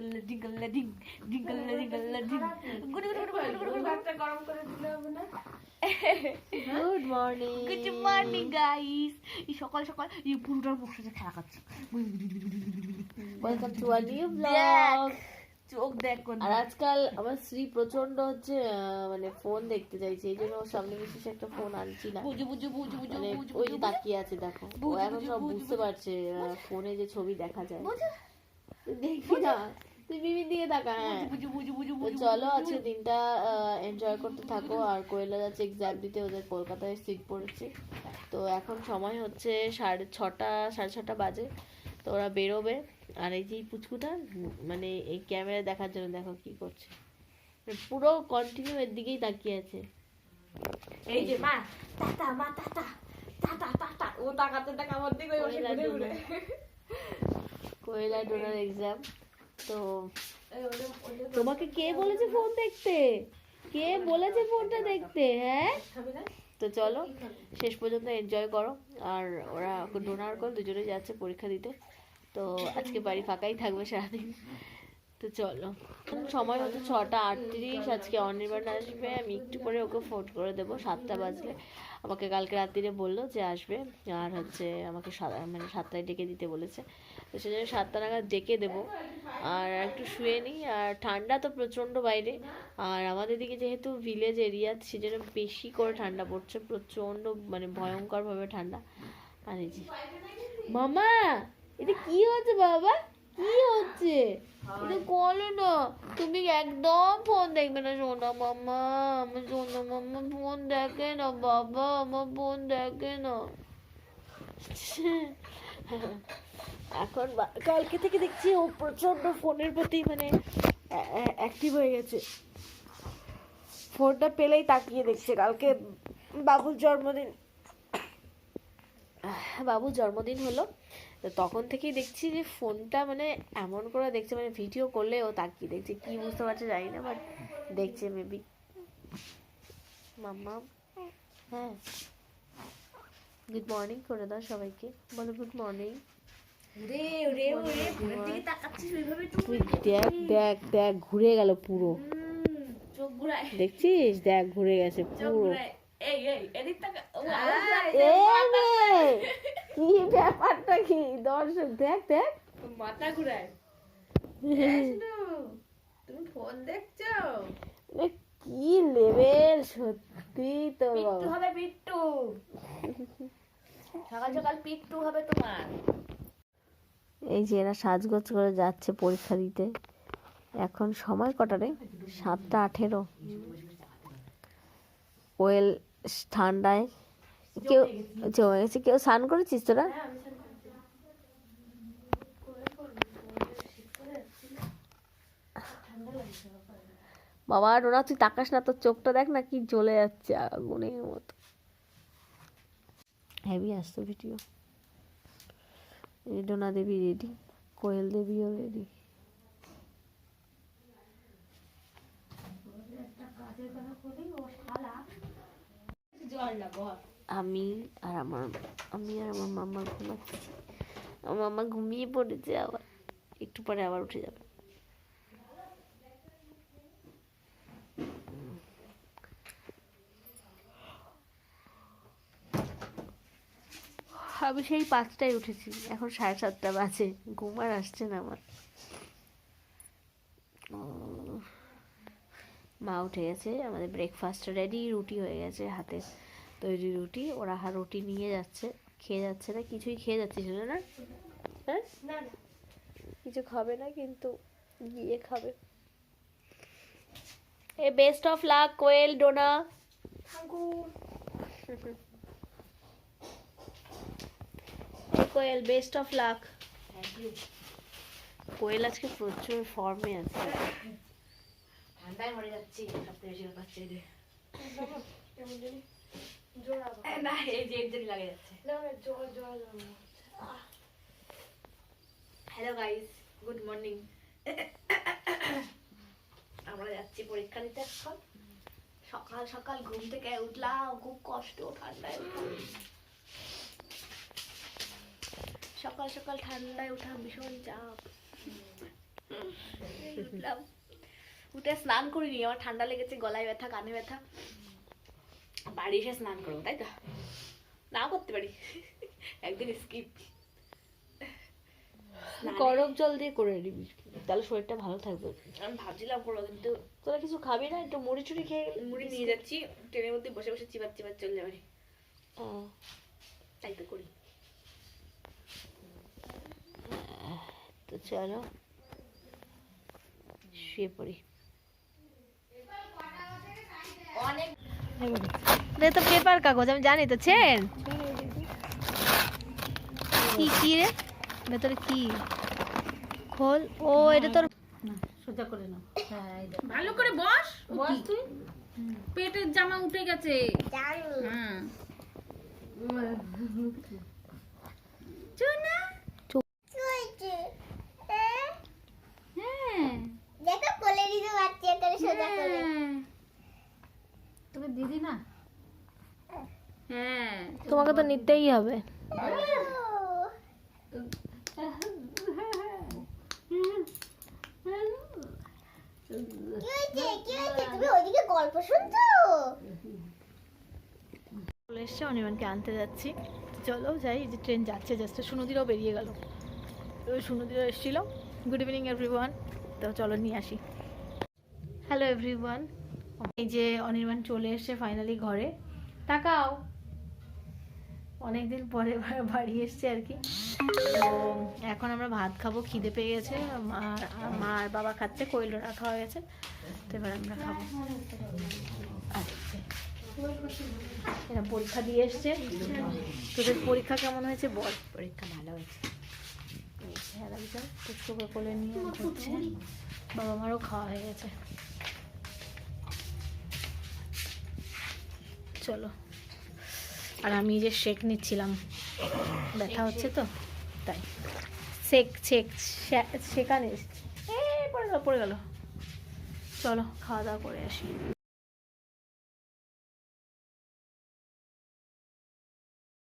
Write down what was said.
Good good good good good ভাতটা গরম করে দিলে না? Good morning good morning guys এই সকাল সকাল এই পুরোটার খেলা করছে। Welcome to a new blog চোখ দেখ আর আজকাল আমার স্ত্রী প্রচণ্ড হচ্ছে আহ, মানে ফোন দেখতে চাইছে এই জন্য সামনে বিশেষ একটা ফোন আনছি না। বুঝু বুঝু বুঝু বুঝু মানে ওই যে তাকিয়ে আছে দেখো। ও এখন সব বুঝতে পারছে ফোনে যে ছবি দেখা যায়। দেখি না। বিবির দিকে তাকা হ্যাঁ। চলো আজকে দিনটা এনজয় করতে থাকো। আর কোয়েলা যাচ্ছে এক্সাম দিতে ওদের কলকাতায় সিট পড়েছে। তো এখন সময় হচ্ছে সাড়ে ছটা সাড়ে ছটা বাজে। তো ওরা বেরোবে। আর এই যে পুচকুটা মানে এই ক্যামেরা দেখার জন্য দেখো কি করছে। পুরো কন্টিনিউ এর দিকেই তাকিয়ে আছে। এই যে মা টাটা মা টাটা টাটা টাটা। ও তাকাতে টাকা আমার দিকে ওই ঘুরে ঘুরে। কোয়েলা ডোনার এক্সাম তো তোমাকে কে বলেছে ফোন দেখতে? কে বলেছে ফোনটা দেখতে? হ্যাঁ? তো চলো শেষ পর্যন্ত এনজয় করো। আর ওরা ডোনার কল দুজনে যাচ্ছে পরীক্ষা দিতে। তো আজকে বাড়ি ফাঁকাই থাকবে সারাদিন। তো চলো। সময় হচ্ছে ছটা আটত্রিশ, আজকে অনির্বাণ আসবে, আমি একটু পরে ওকে ফোন করে দেবো, সাতটা বাজলে। আমাকে কালকে রাত্রিরে বলল যে আসবে, আর হচ্ছে আমাকে মানে সাতটায় ডেকে দিতে বলেছে। তো সেজন্য সাতটা নাগাদ ডেকে দেবো। আর একটু শুয়ে নিই, আর ঠান্ডা তো প্রচণ্ড বাইরে। আর আমাদের দিকে যেহেতু ভিলেজ এরিয়া সেজন্য বেশি করে ঠান্ডা পড়ছে, প্রচণ্ড মানে ভয়ঙ্করভাবে ঠান্ডা। আর এই যে মামা এটা কি হচ্ছে বাবা? কি হচ্ছে? এটা বলো না। তুমি একদম ফোন দেখবে না, সোনা মামা। আমার সোনা মামা ফোন দেখে না, বাবা, আমার ফোন দেখে না। এখন কালকে থেকে দেখছি ও প্রচণ্ড ফোনের প্রতি মানে অ্যাক্টিভ হয়ে গেছে। ফোনটা পেলেই তাকিয়ে দেখছে। কালকে বাবুর জন্মদিন। বাবুর জন্মদিন হলো। তো তখন থেকেই দেখছি যে ফোনটা মানে এমন করে দেখছে মানে ভিডিও করলে ও তাকিয়ে দেখছে কি বুঝতে পারছে জানি না বাট দেখছে মেবি মাম্মা? হ্যাঁ। গুড মর্নিং করে দাও সবাইকে। বলো গুড মর্নিং দেখ দেখ দেখ ঘুরে গেল পুরো। দেখছিস? দেখ ঘুরে গেছে পুরো। এই এই এদিক তাকা। কি ব্যাপারটা কি? দর্শক দেখ দেখ। মাথা ঘুরায়। তুমি ফোন দেখছ? এ কি লেভেল সত্যি তো পিট্টু হবে পিট্টু। সকাল সকাল পিট্টু হবে তোমার। এই যে এরা সাজগোজ করে যাচ্ছে পরীক্ষা দিতে। এখন সময় কটা রে? সাতটা আঠেরো। ওয়েল ঠান্ডায় কেউ জমে গেছে কেউ স্নান করেছিস তোরা? বাবা ওরা তুই তাকাস না তোর চোখটা দেখ না কি জ্বলে যাচ্ছে আগুনের মতো। হেভি আসতো ভিডিও ডোনা দেবী রেডি কোয়েল দেবীও রেডি জল না আমি আর আমার, আমি আর আমার মাম্মা ঘুমাচ্ছি। আমার মাম্মা ঘুমিয়ে পড়েছে আবার। একটু পরে আবার উঠে যাবে। আমি সেই পাঁচটায় উঠেছি। এখন সাড়ে সাতটা বাজে। ঘুম আর আসছে না আমার। মা উঠে গেছে। আমাদের ব্রেকফাস্ট রেডি রুটি হয়ে গেছে হাতে। তৈরি রুটি ওরা হা রুটি নিয়ে যাচ্ছে খেয়ে যাচ্ছে না কিছুই খেয়ে যাচ্ছে সেটা না? হ্যাঁ? কিছু খাবে না কিন্তু গিয়ে খাবে। A best of luck Koel Dona. Koel best of luck Koel আজকে প্রচুর ফর্মে আছে। ঠান্ডায় মরে যাচ্ছি সবথেকে বেশি ব্যাপার না এই যে লাগে যাচ্ছে। হ্যালো গাইস গুড মর্নিং আমরা যাচ্ছি পরীক্ষা দিতে এখন। সকাল সকাল ঘুম থেকে উঠলাম। খুব কষ্ট ঠান্ডায় সকাল সকাল ঠান্ডায় উঠা ভীষণ চাপ। উঠলাম। উঠে স্নান করিনি আমার ঠান্ডা লেগেছে গলায় ব্যথা কানে ব্যথা। বাড়ি এসে স্নান করব তাই তো? নাও করতে পারি। একদিন স্কিপ গরম জল দিয়ে করে নিবি। তাহলে শরীরটা ভালো থাকবে। আমি ভাবছিলাম করব কিন্তু তোরা কিছু খাবি না? একটু মুড়ি চুড়ি খেয়ে মুড়ি নিয়ে যাচ্ছি। ট্রেনের মধ্যে বসে বসে চিবাত চিবাত চলে যাবে তাই তো করি। তো চলো। শুয়ে পড়ি অনেক দে তো পেপার কাগজ আমি জানি তো চেন। কি কি রে? ভেতরে কি? খোল। ও এটা তোর সোজা করে নাও। ভালো করে বস। বস তুই। পেটের জামা উঠে গেছে। হুম চুনা হ্যাঁ দেখো কোলে দিতে পারছি এখানে সোজা করে হ্যাঁ। তোকে দিদি না হ্যাঁ তোমাকে তো নিতেই হবে। চলে এসছে অনির্বাণকে আনতে যাচ্ছি। চলো যাই যে ট্রেন যাচ্ছে জাস্ট সুনদিরাও বেরিয়ে গেল। সুনদিরাও এসেছিল। গুড ইভিনিং এভরিওয়ান তো চলো নিয়ে আসি। হ্যালো এভরিওয়ান এই যে অনির্বাণ চলে এসছে ফাইনালি ঘরে। তাকাও অনেকদিন পরে বা- বাড়ি এসছে আর কি। তো এখন আমরা ভাত খাব খিদে পেয়ে গেছে। মা মা আর বাবা খাচ্ছে কৈল রাখা হয়ে গেছে। তো এবার আমরা খাব। এরা পরীক্ষা দিয়ে এসছে। তোদের পরীক্ষা কেমন হয়েছে বল? পরীক্ষা ভালো হয়েছে। হ্যাঁ পুষ্পকে কোলে নিয়ে হচ্ছে। বাবা মারও খাওয়া হয়ে গেছে। চলো। আর আমি যে শেক নিচ্ছিলাম। ব্যথা হচ্ছে তো, তাই। শেক শেক শেখানে এ পড়ে গেল পড়ে গেল। চলো, খাওয়া দাওয়া করে আসি।